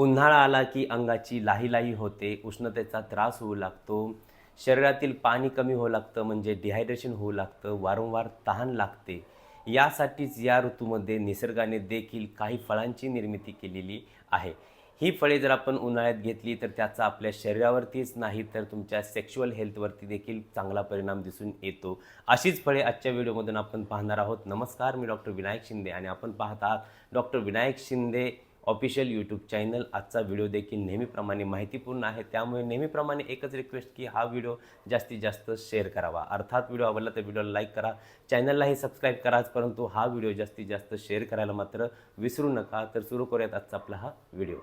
उन्हाळा आला की अंगाची लाही लाही होते उष्णतेचा त्रास होऊ लागतो शरीरातील पाणी कमी होऊ लागतं म्हणजे डिहायड्रेशन होऊ लागतं वारंवार तहान लागते. यासाठीच या ऋतूमध्ये निसर्गाने देखील काही फळांची निर्मिती केलेली आहे. ही फळे जर आपण उन्हाळ्यात घेतली तर त्याचा आपल्या शरीरावरतीच नाही तर तुमच्या सेक्शुअल हेल्थवरती देखील चांगला परिणाम दिसून येतो. अशीच फळे आजच्या व्हिडिओमधून आपण पाहणार आहोत. नमस्कार मी डॉक्टर विनायक शिंदे आणि आपण पाहत आहात doctor Vinayak Shinde official YouTube channel. आजचा व्हिडिओ देखील नेहमीप्रमाणे माहितीपूर्ण आहे. त्यामुळे नेहमीप्रमाणे एकच रिक्वेस्ट की हा व्हिडिओ जास्तीत जास्त शेअर करावा. अर्थात व्हिडिओ आवडला तर व्हिडिओला लाईक करा. चॅनललाही सबस्क्राईब कराच परंतु हा व्हिडिओ जास्तीत जास्त शेअर करायला मात्र विसरू नका. तर सुरू करूयात आजचा आपला हा व्हिडिओ.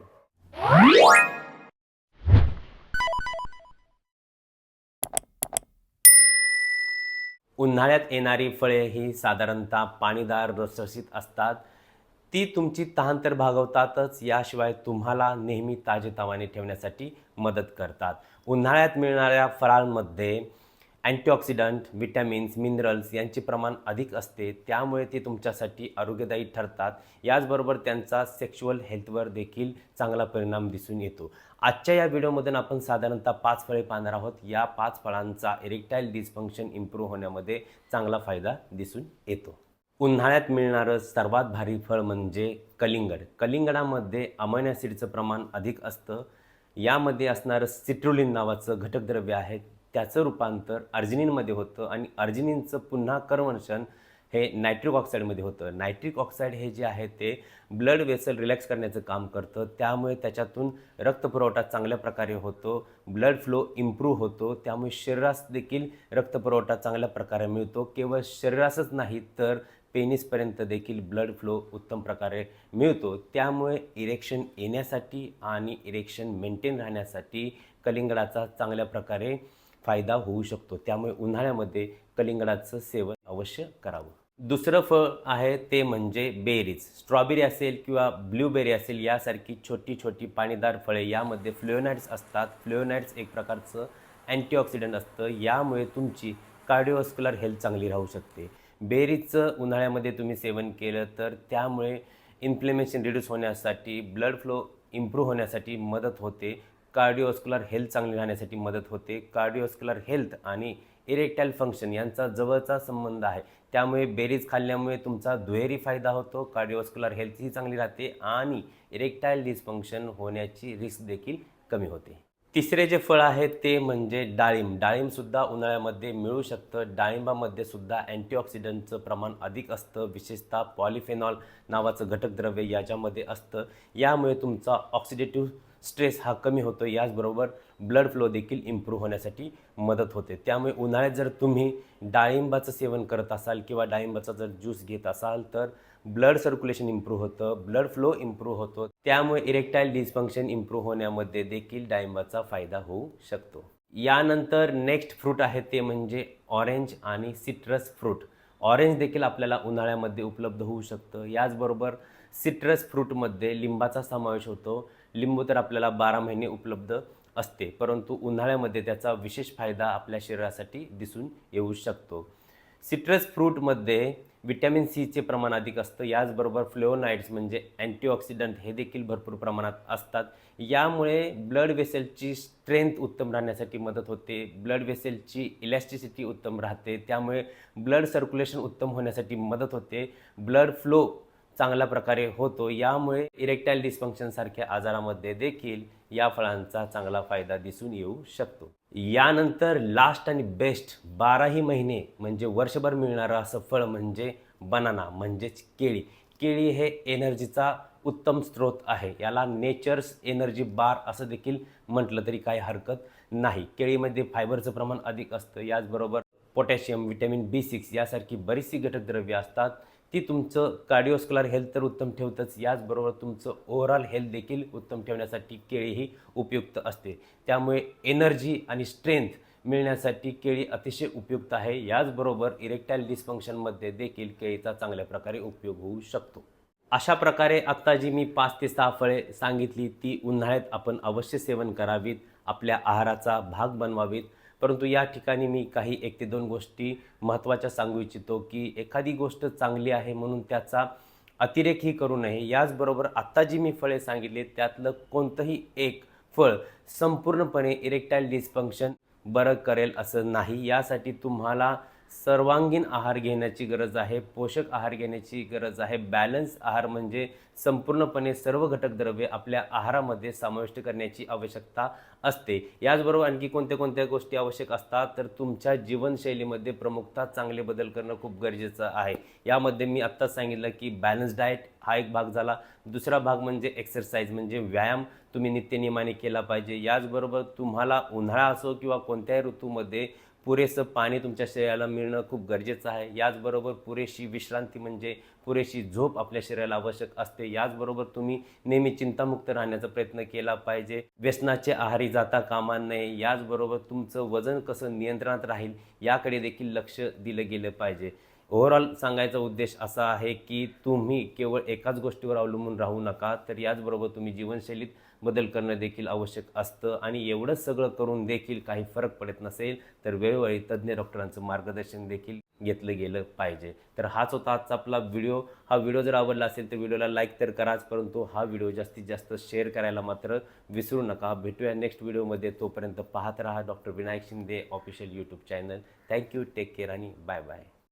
उन्हाळ्यात येणारी फळे ही साधारणतः पाणीदार रसरशीत असतात. ती तुमची तहान तर भागवतातच याशिवाय तुम्हाला नेहमी ताजेतवाने ठेवण्यासाठी मदत करतात. उन्हाळ्यात मिळणाऱ्या फळांमध्ये अँटीऑक्सिडंट विटॅमिन्स मिनरल्स यांचे प्रमाण अधिक असते त्यामुळे ते तुमच्यासाठी आरोग्यदायी ठरतात. याचबरोबर त्यांचा सेक्शुअल हेल्थवर देखील चांगला परिणाम दिसून येतो. आजच्या या व्हिडिओमधून आपण साधारणतः पाच फळे पाहणार आहोत. या पाच फळांचा इरेक्टाईल डिस्फंक्शन इम्प्रूव्ह होण्यामध्ये चांगला फायदा दिसून येतो. उन्हाळ्यात मिळणारं सर्वात भारी फळ म्हणजे कलिंगड. कलिंगडामध्ये अमायनो ॲसिडचं प्रमाण अधिक असतं. यामध्ये असणारं सिट्रुलिन नावाचं घटकद्रव्य आहे. त्याचं रूपांतर अर्जिनिनमध्ये होतं आणि अर्जिनिनचं पुन्हा करवंशन हे नायट्रिक ऑक्साईडमध्ये होतं. नायट्रिक ऑक्साईड हे जे आहे ते ब्लड वेसल रिलॅक्स करण्याचं काम करतं. त्यामुळे त्याच्यातून रक्तपुरवठा चांगल्या प्रकारे होतो. ब्लड फ्लो इम्प्रूव्ह होतो. त्यामुळे शरीरास देखील रक्तपुरवठा चांगल्या प्रकारे मिळतो. केवळ शरीरासच नाही तर पेनिसपर्यंत देखील ब्लड फ्लो उत्तम प्रकारे मिळतो. त्यामुळे इरेक्शन येण्यासाठी आणि इरेक्शन मेंटेन राहण्यासाठी कलिंगडाचा चांगल्या प्रकारे फायदा होऊ शकतो. त्यामुळे उन्हाळ्यामध्ये कलिंगडाचं सेवन अवश्य करावं. दुसरं फळ आहे ते म्हणजे बेरीज. स्ट्रॉबेरी असेल किंवा ब्लूबेरी असेल यासारखी छोटी छोटी पाणीदार फळे यामध्ये फ्लोनाइड्स असतात. फ्लोनाइड्स एक प्रकारचं अँटीऑक्सिडंट असतं. यामुळे तुमची कार्डिओस्क्युलर हेल्थ चांगली राहू शकते. बेरीजचं उन्हाळ्यामध्ये तुम्ही सेवन केलं तर त्यामुळे इन्फ्लेमेशन रिड्यूस होण्यासाठी ब्लड फ्लो इम्प्रूव्ह होण्यासाठी मदत होते. कार्डिओस्क्युलर हेल्थ चांगली राहण्यासाठी मदत होते. कार्डिओस्क्युलर हेल्थ आणि इरेक्टाईल फंक्शन यांचा जवळचा संबंध आहे. त्यामुळे बेरीज खाल्ल्यामुळे तुमचा दुहेरी फायदा होतो कार्डिओस्क्युलर हेल्थही चांगली राहते आणि इरेक्टाईल डिसफंक्शन होण्याची रिस्क देखील कमी होते. तिसरे जे फळ आहे ते म्हणजे डाळिंब. डाळिंबसुद्धा उन्हाळ्यामध्ये मिळू शकतं. डाळिंबामध्ये सुद्धा अँटीऑक्सिडंटचं प्रमाण अधिक असतं. विशेषतः पॉलिफेनॉल नावाचं घटकद्रव्य याच्यामध्ये असतं. यामुळे तुमचा ऑक्सिडेटिव्ह स्ट्रेस हा कमी होतो. याचबरोबर ब्लड फ्लो देखील इम्प्रूव्ह होण्यासाठी मदत होते. त्यामुळे उन्हाळ्यात जर तुम्ही डाळिंबाचं सेवन करत असाल किंवा डाळिंबाचा जर ज्यूस घेत असाल तर ब्लड सर्क्युलेशन इम्प्रूव्ह होतं ब्लड फ्लो इम्प्रूव्ह होतो त्यामुळे इरेक्टाईल डिस्फंक्शन इम्प्रूव्ह होण्यामध्ये देखील डाळिंबाचा फायदा होऊ शकतो. यानंतर नेक्स्ट फ्रूट आहे ते म्हणजे ऑरेंज आणि सिट्रस फ्रूट. ऑरेंज देखील आपल्याला उन्हाळ्यामध्ये उपलब्ध होऊ शकतं. याचबरोबर सिट्रस फ्रूटमध्ये लिंबाचा समावेश होतो. लिंबू तर आपल्याला बारा महिने उपलब्ध असते परंतु उन्हाळ्यामध्ये त्याचा विशेष फायदा आपल्या शरीरासाठी दिसून येऊ शकतो. सिट्रस फ्रूटमध्ये विटॅमिन सीचे प्रमाण अधिक असतं. याचबरोबर फ्लेओनाईड्स म्हणजे अँटीऑक्सिडंट हे देखील भरपूर प्रमाणात असतात. यामुळे ब्लड वेसेलची स्ट्रेंथ उत्तम राहण्यासाठी मदत होते. ब्लड वेसेलची इलॅस्टिसिटी उत्तम राहते. त्यामुळे ब्लड सर्क्युलेशन उत्तम होण्यासाठी मदत होते. ब्लड फ्लो चांगल्या प्रकारे होतो. यामुळे इरेक्टाईल डिस्फंक्शनसारख्या आजारामध्ये देखील या फळांचा चांगला फायदा दिसून येऊ शकतो. यानंतर लास्ट आणि बेस्ट बाराही महिने म्हणजे वर्षभर मिळणारं असं फळ म्हणजे बनाना म्हणजेच केळी. केळी हे एनर्जीचा उत्तम स्रोत आहे. याला नेचर्स एनर्जी बार असं देखील म्हटलं तरी काही हरकत नाही. केळीमध्ये फायबरचं प्रमाण अधिक असतं. याचबरोबर पोटॅशियम विटॅमिन बी सिक्स यासारखी बरीचशी घटकद्रव्ये असतात. ती तुमचं कार्डिओस्कुलर हेल्थ तर उत्तम ठेवतंच. याचबरोबर तुमचं ओव्हरऑल हेल्थ देखील उत्तम ठेवण्यासाठी केळी ही उपयुक्त असते. त्यामुळे एनर्जी आणि स्ट्रेंथ मिळण्यासाठी केळी अतिशय उपयुक्त आहे. याचबरोबर इरेक्टाईल डिस्फंक्शनमध्ये देखील केळीचा चांगल्या प्रकारे उपयोग होऊ शकतो. अशा प्रकारे आत्ता जी मी पाच ते सहा फळे सांगितली ती उन्हाळ्यात आपण अवश्य सेवन करावीत. आपल्या आहाराचा भाग बनवावीत. परंतु या ठिकाणी मी काही एक ते दोन गोष्टी महत्त्वाच्या सांगू इच्छितो की एखादी गोष्ट चांगली आहे म्हणून त्याचा अतिरेकही करू नये. याचबरोबर आत्ता जी मी फळे सांगितली त्यातलं कोणतंही एक फळ संपूर्णपणे इरेक्टाईल डिस्फंक्शन बरं करेल असं नाही. यासाठी तुम्हाला सर्वांगीण आहार घेण्याची गरज आहे पोषक आहार घेण्याची गरज आहे. बॅलन्स आहार म्हणजे संपूर्णपणे सर्व घटक द्रव्ये आपल्या आहारामध्ये समाविष्ट करण्याची आवश्यकता असते. याचबरोबर आणखी कोणत्या कोणत्या गोष्टी आवश्यक असतात? तर तुमच्या जीवनशैलीमध्ये प्रमुखतः चांगले बदल करणं खूप गरजेचं आहे. यामध्ये मी आत्ताच सांगितलं की बॅलन्स डाएट हा एक भाग झाला. दुसरा भाग म्हणजे एक्सरसाइज म्हणजे व्यायाम. तुम्ही नित्यनियमाने केला पाहिजे. याचबरोबर तुम्हाला उन्हाळा असो किंवा कोणत्याही ऋतूमध्ये पुरेसं पाणी तुमच्या शरीराला मिळणं खूप गरजेचं आहे. याचबरोबर पुरेशी विश्रांती म्हणजे पुरेशी झोप आपल्या शरीराला आवश्यक असते. याचबरोबर तुम्ही नेहमी चिंतामुक्त राहण्याचा प्रयत्न केला पाहिजे. व्यसनाचे आहारी जाता कामा नये. याचबरोबर तुमचं वजन कसं नियंत्रणात राहील याकडे देखील लक्ष दिलं गेलं पाहिजे. ओव्हरऑल सांगायचा उद्देश असा आहे की तुम्ही केवळ एकाच गोष्टीवर अवलंबून राहू नका तर याचबरोबर तुम्ही जीवनशैलीत बदल करणं देखील आवश्यक असतं आणि एवढंच सगळं करून देखील काही फरक पडत नसेल तर वेळोवेळी तज्ज्ञ डॉक्टरांचं मार्गदर्शन देखील घेतलं गेलं पाहिजे. तर हाच होता आजचा आपला व्हिडिओ. हा व्हिडिओ जर आवडला असेल तर व्हिडिओला लाईक तर कराच परंतु हा व्हिडिओ जास्तीत जास्त शेअर करायला मात्र विसरू नका. भेटूया नेक्स्ट व्हिडिओमध्ये. तोपर्यंत पाहत राहा doctor Vinayak Shinde official YouTube channel. Thank you take care आणि बाय बाय.